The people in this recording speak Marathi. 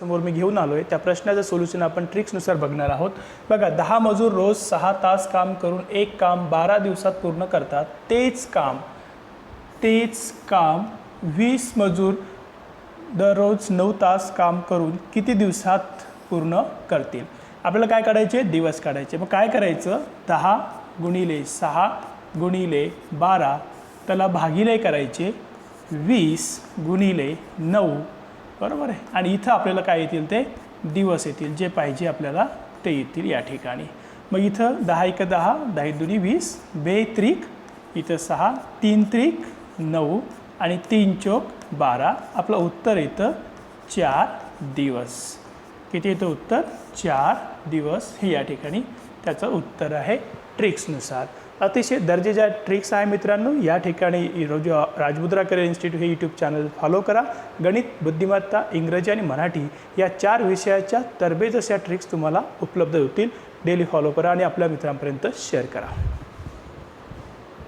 समोर मी घेऊन आलो आहे त्या प्रश्नाचं सोल्युशन आपण ट्रिक्सनुसार बघणार आहोत. बघा दहा मजूर रोज सहा तास काम करून एक काम बारा दिवसात पूर्ण करतात. तेच काम तेच काम वीस मजूर दररोज नऊ तास काम करून किती दिवसात पूर्ण करतील? आपल्याला काय काढायचे? दिवस काढायचे. मग काय करायचं? दहा गुणिले सहा गुणिले बारा त्याला भागिले करायचे. वीस गुणिले नऊ बरोबर आहे. आणि इथं आपल्याला काय येतील ते? दिवस येतील. जे पाहिजे आपल्याला ते येतील या ठिकाणी. मग इथं दहा एक दहा दहा दुनी वीस बे त्रिक इथं सहा तीन त्रिक नऊ आणि तीन चोक बारा. आपलं उत्तर येतं चार दिवस. किती येतं उत्तर? चार दिवस हे या ठिकाणी त्याचं उत्तर आहे ट्रिक्सनुसार. अतिशय दर्जेच्या ट्रिक्स आहे मित्रांनो. या ठिकाणी रोज राजमुद्रा करिअर इन्स्टिट्यूट हे यूट्यूब चॅनल फॉलो करा. गणित बुद्धिमत्ता इंग्रजी आणि मराठी या चार विषयाच्या तरबेज अशा ट्रिक्स तुम्हाला उपलब्ध होतील. डेली फॉलो करा आणि आपल्या मित्रांपर्यंत शेअर करा.